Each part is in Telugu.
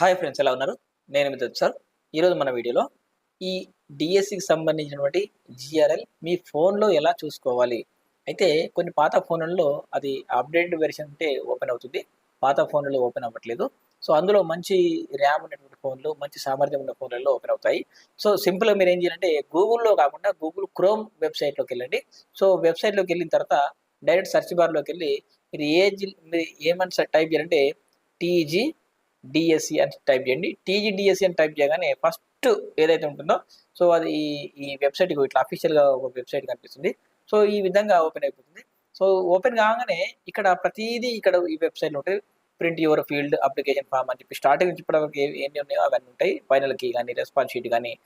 హాయ్ ఫ్రెండ్స్ ఎలా ఉన్నారు? నేను మీ సార్. ఈరోజు మన వీడియోలో ఈ డిఎస్సికి సంబంధించినటువంటి జిఆర్ఎల్ మీ ఫోన్లో ఎలా చూసుకోవాలి? అయితే కొన్ని పాత ఫోన్లలో అది అప్డేటెడ్ వెర్షన్ ఉంటే ఓపెన్ అవుతుంది. పాత ఫోన్లలో ఓపెన్ అవ్వట్లేదు. సో అందులో మంచి ర్యామ్ ఉన్నటువంటి ఫోన్లు మంచి సామర్థ్యం ఉన్న ఫోన్లలో ఓపెన్ అవుతాయి. సో సింపుల్గా మీరు ఏం చేయాలంటే గూగుల్లో కాకుండా గూగుల్ క్రోమ్ వెబ్సైట్లోకి వెళ్ళండి. సో వెబ్సైట్లోకి వెళ్ళిన తర్వాత డైరెక్ట్ సెర్చ్ బార్లోకి వెళ్ళి మీరు ఏ మీరు ఏమని టైప్ చేయాలంటే టీజీ డిఎస్సి అని టైప్ చేయండి. టీజీ డిఎస్సి అని టైప్ చేయగానే ఫస్ట్ ఏదైతే ఉంటుందో సో అది ఈ- వెబ్సైట్ ఇట్లా అఫీషియల్గా ఒక వెబ్సైట్ కనిపిస్తుంది. సో ఈ విధంగా ఓపెన్ అయిపోతుంది. సో ఓపెన్ కాగానే ఇక్కడ ప్రతిదీ ఇక్కడ ఈ వెబ్సైట్లో ఉంటాయి print your filled application form అని చెప్పి స్టార్టింగ్ నుంచి ఇప్పటివరకు ఏమి ఉన్నాయో అవన్నీ ఉంటాయి. ఫైనల్ కీ కానీ రెస్పాన్స్ షీట్ కానీ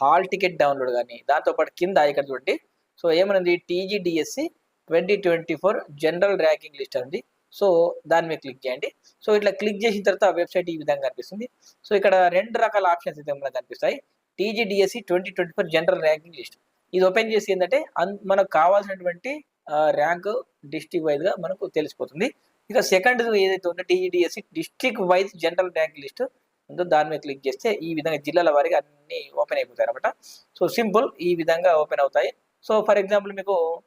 హాల్ టికెట్ డౌన్లోడ్ కానీ దాంతోపాటు కింద ఇక్కడ చూడండి. సో ఏమనుంది? TG DSC twenty twenty four general ranking list ఉంది సో దాని మీద క్లిక్ చేయండి. సో ఇట్లా క్లిక్ చేసిన తర్వాత వెబ్సైట్ ఈ విధంగా కనిపిస్తుంది. సో ఇక్కడ రెండు రకాల ఆప్షన్స్ అయితే మనకు కనిపిస్తాయి. TGDSC twenty twenty four general ranking list ఇది ఓపెన్ చేసి ఏంటంటే అన్- మనకు కావాల్సినటువంటి ర్యాంక్ డిస్టిక్ వైజ్గా మనకు తెలిసిపోతుంది. ఇక సెకండ్ ఏదైతే ఉందో TGDSC district wise general rank list ఉందో దాని మీద క్లిక్ చేస్తే ఈ విధంగా జిల్లాల వారీగా అన్ని ఓపెన్ అయిపోతాయి అనమాట సో సింపుల్ ఈ విధంగా ఓపెన్ అవుతాయి. సో ఫర్ ఎగ్జాంపుల్ మీకు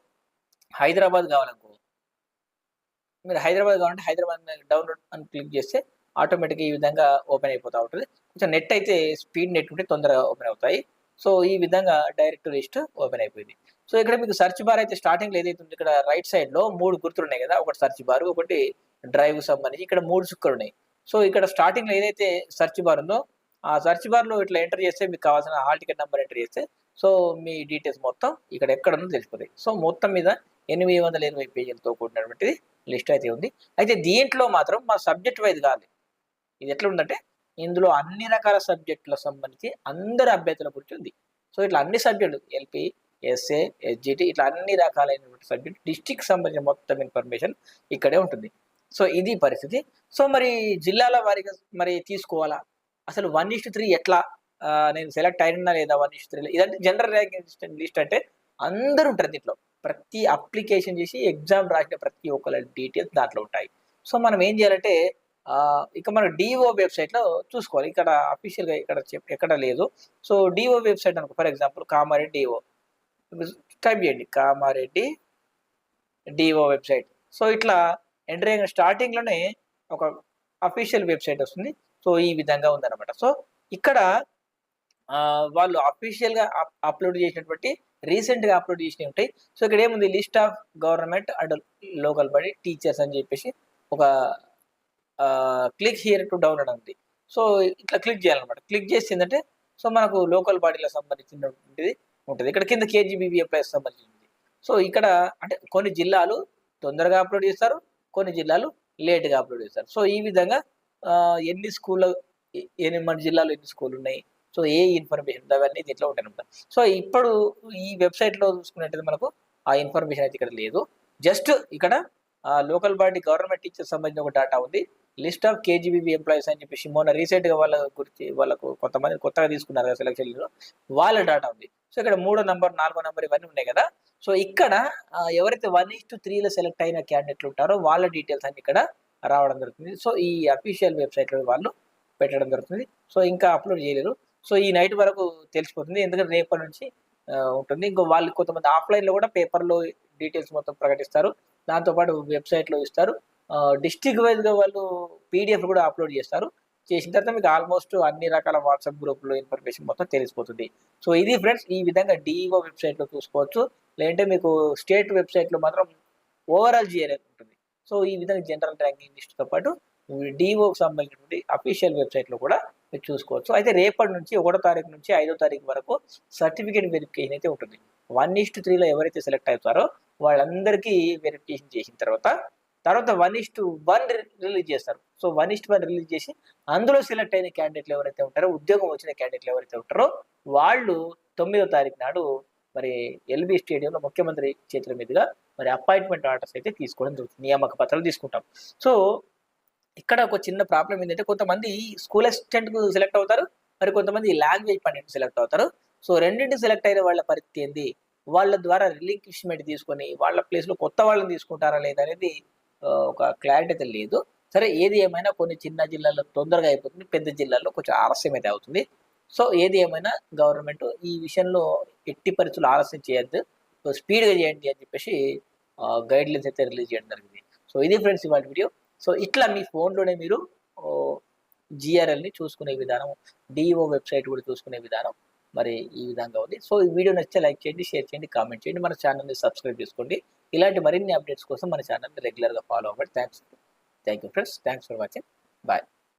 హైదరాబాద్ కావాలనుకో మీరు హైదరాబాద్ కావాలంటే హైదరాబాద్ డౌన్లోడ్ అని క్లిక్ చేస్తే ఆటోమేటిక్గా ఈ విధంగా ఓపెన్ అయిపోతూ ఉంటుంది. కొంచెం నెట్ అయితే స్పీడ్ నెట్ ఉంటే తొందరగా ఓపెన్ అవుతాయి. సో ఈ విధంగా డైరెక్ట్ లిస్ట్ ఓపెన్ అయిపోయింది. సో ఇక్కడ మీకు సర్చ్ బార్ అయితే స్టార్టింగ్ ఏదైతే ఉంది ఇక్కడ రైట్ సైడ్లో మూడు గుర్తులు ఉన్నాయి కదా ఒకటి సర్చ్ బార్ ఒకటి డ్రైవ్ సంబంధించి ఇక్కడ మూడు చుక్కలు ఉన్నాయి. సో ఇక్కడ స్టార్టింగ్లో ఏదైతే సర్చ్ బార్ ఉందో ఆ సర్చ్ బార్లో ఇట్లా ఎంటర్ చేస్తే మీకు కావాల్సిన హాల్ టికెట్ నెంబర్ ఎంటర్ చేస్తే సో మీ డీటెయిల్స్ మొత్తం ఇక్కడ ఎక్కడ ఉందో తెలిసిపోతాయి. సో మొత్తం మీద ఎనిమిది వందల ఎనభై పేజీలతో కూడినటువంటిది లిస్ట్ అయితే ఉంది. అయితే దీంట్లో మాత్రం మా సబ్జెక్ట్ వైజ్ కాదు. ఇది ఎట్లా ఉందంటే ఇందులో అన్ని రకాల సబ్జెక్టుల సంబంధించి అందరి అభ్యర్థుల గురించి ఉంది. సో ఇట్లా అన్ని సబ్జెక్టులు ఎల్పి ఎస్ఏ ఎస్జిటి ఇట్లా అన్ని రకాలైనటువంటి సబ్జెక్ట్ డిస్టిక్ సంబంధించిన మొత్తం ఇన్ఫర్మేషన్ ఇక్కడే ఉంటుంది. సో ఇది పరిస్థితి. సో మరి జిల్లాల వారిగా మరి తీసుకోవాలా? అసలు వన్ ఇస్ట్ త్రీ ఎట్లా? నేను సెలెక్ట్ అయినా లేదా వన్ ఇస్ట్ త్రీ ఇదంటే జనరల్ ర్యాంకింగ్ లిస్ట్ అంటే అందరూ ఉంటారు దీంట్లో. ప్రతి అప్లికేషన్ చేసి ఎగ్జామ్ రాసిన ప్రతి ఒక్కరి డీటెయిల్స్ దాంట్లో ఉంటాయి. సో మనం ఏం చేయాలంటే ఇక మన డిఓ వెబ్సైట్లో చూసుకోవాలి. ఇక్కడ అఫీషియల్గా ఇక్కడ చెప్ ఎక్కడ లేదు. సో డిఓ వెబ్సైట్ అనుకో for example Kamareddy DEO. Type చేయండి. Kamareddy DEO website. సో ఇట్లా ఎంటర్ అయిన స్టార్టింగ్లోనే ఒక అఫీషియల్ వెబ్సైట్ వస్తుంది. సో ఈ విధంగా ఉందన్నమాట. సో ఇక్కడ వాళ్ళు అఫీషియల్గా అప్లోడ్ చేసినటువంటి రీసెంట్గా అప్లోడ్ చేసినవి ఉంటాయి. సో ఇక్కడ ఏముంది? List of government and local బడి టీచర్స్ అని చెప్పేసి ఒక క్లిక్ హియర్ టు డౌన్లోడ్ ఉంది. సో ఇట్లా క్లిక్ చేయాలన్నమాట. క్లిక్ చేసిందంటే సో మనకు లోకల్ బాడీలకు సంబంధించినటువంటిది ఉంటుంది. ఇక్కడ కింద కేజీబీబీ సంబంధించింది సో ఇక్కడ అంటే కొన్ని జిల్లాలు తొందరగా అప్లోడ్ చేస్తారు కొన్ని జిల్లాలు లేట్గా అప్లోడ్ చేస్తారు. సో ఈ విధంగా ఎన్ని స్కూళ్ళ ఎన్ని మన జిల్లాలో ఎన్ని స్కూల్ ఉన్నాయి సో ఏ ఇన్ఫర్మేషన్ అవన్నీ దీంట్లో ఉంటాయి అనమాట సో ఇప్పుడు ఈ వెబ్సైట్లో చూసుకున్నట్టయితే మనకు ఆ ఇన్ఫర్మేషన్ అయితే ఇక్కడ లేదు. జస్ట్ ఇక్కడ లోకల్ బాడీ గవర్నమెంట్ టీచర్ సంబంధించిన ఒక డేటా ఉంది. లిస్ట్ ఆఫ్ కేజీబీబీ ఎంప్లాయీస్ అని చెప్పేసి మొన్న రీసెంట్గా వాళ్ళ గురించి వాళ్ళకు కొంతమంది కొత్తగా తీసుకున్నారు కదా సెలక్షన్లో వాళ్ళ డేటా ఉంది. సో ఇక్కడ మూడో నంబర్ నాలుగో నంబర్ ఇవన్నీ ఉన్నాయి కదా. సో ఇక్కడ ఎవరైతే వన్ ఈస్ టు త్రీలో సెలెక్ట్ అయిన క్యాండిడేట్లు ఉంటారో వాళ్ళ డీటెయిల్స్ అన్ని ఇక్కడ రావడం జరుగుతుంది. సో ఈ అఫీషియల్ వెబ్సైట్లో వాళ్ళు పెట్టడం జరుగుతుంది. సో ఇంకా అప్లోడ్ చేయలేరు. సో ఈ నైట్ వరకు తెలిసిపోతుంది. ఎందుకంటే రేపటి నుంచి ఉంటుంది. ఇంకో వాళ్ళు కొంతమంది ఆఫ్లైన్లో కూడా పేపర్లో డీటెయిల్స్ మొత్తం ప్రకటిస్తారు. దాంతోపాటు వెబ్సైట్లో ఇస్తారు. డిస్టిక్ వైజ్గా వాళ్ళు పీడిఎఫ్ కూడా అప్లోడ్ చేస్తారు. చేసిన తర్వాత మీకు ఆల్మోస్ట్ అన్ని రకాల వాట్సాప్ గ్రూప్లో ఇన్ఫర్మేషన్ మొత్తం తెలిసిపోతుంది. సో ఇది ఫ్రెండ్స్ ఈ విధంగా డిఈఓ వెబ్సైట్లో చూసుకోవచ్చు. లేదంటే మీకు స్టేట్ వెబ్సైట్లో మాత్రం ఓవరాల్ జిఆర్ ఉంటుంది. సో ఈ విధంగా జనరల్ ర్యాంకింగ్ లిస్ట్తో పాటు డిఓకి సంబంధించినటువంటి అఫీషియల్ వెబ్సైట్లో కూడా మీరు చూసుకోవచ్చు. అయితే రేపటి నుంచి ఒకటో తారీఖు నుంచి ఐదో తారీఖు వరకు సర్టిఫికేట్ వెరిఫికేషన్ అయితే ఉంటుంది. వన్ ఇస్ట్ త్రీలో ఎవరైతే సెలెక్ట్ అవుతారో వాళ్ళందరికీ వెరిఫికేషన్ చేసిన తర్వాత తర్వాత one is to one release చేస్తారు. So one is to one release చేసి అందులో సెలెక్ట్ అయిన క్యాండిడేట్లు ఎవరైతే ఉంటారో ఉద్యోగం వచ్చిన క్యాండిడేట్లు ఎవరైతే ఉంటారో వాళ్ళు తొమ్మిదో తారీఖు నాడు మరి ఎల్బీ స్టేడియంలో ముఖ్యమంత్రి చేతుల మీదుగా మరి అపాయింట్మెంట్ ఆర్డర్స్ అయితే తీసుకోవడం జరుగుతుంది. నియామక పత్రాలు తీసుకుంటాం. సో ఇక్కడ ఒక చిన్న ప్రాబ్లం ఏంటంటే కొంతమంది స్కూల్ అసిస్టెంట్కు సెలెక్ట్ అవుతారు మరి కొంతమంది లాంగ్వేజ్ పండిట్ సెలెక్ట్ అవుతారు. సో రెండింటి సెలెక్ట్ అయిన వాళ్ళ పరిస్థితి ఏంది? వాళ్ళ ద్వారా రిలింక్విష్మెంట్ తీసుకొని వాళ్ళ ప్లేస్లో కొత్త వాళ్ళని తీసుకుంటారా లేదా అనేది ఒక క్లారిటీ అయితే లేదు. సరే ఏది ఏమైనా కొన్ని చిన్న జిల్లాల్లో తొందరగా అయిపోతుంది పెద్ద జిల్లాల్లో కొంచెం ఆలస్యం అయితే అవుతుంది. సో ఏది ఏమైనా గవర్నమెంట్ ఈ విషయంలో ఎట్టి పరిస్థితులు ఆలస్యం చేయొద్దు. స్పీడ్గా చేయండి అని చెప్పేసి గైడ్లైన్స్ అయితే రిలీజ్ చేయడం జరిగింది. సో ఇది ఫ్రెండ్స్ ఇవాళ వీడియో సో ఇట్లా మీ ఫోన్లోనే మీరు జిఆర్ఎల్ని చూసుకునే విధానం డిఓ వెబ్సైట్ కూడా చూసుకునే విధానం మరి ఈ విధంగా ఉంది. సో ఈ వీడియో నచ్చితే లైక్ చేయండి షేర్ చేయండి కామెంట్ చేయండి. మన ఛానల్ని సబ్స్క్రైబ్ చేసుకోండి. ఇలాంటి మరిన్ని అప్డేట్స్ కోసం మన ఛానల్ని రెగ్యులర్గా ఫాలో అవ్వండి. Thanks. Thank you friends. Thanks for watching. Bye.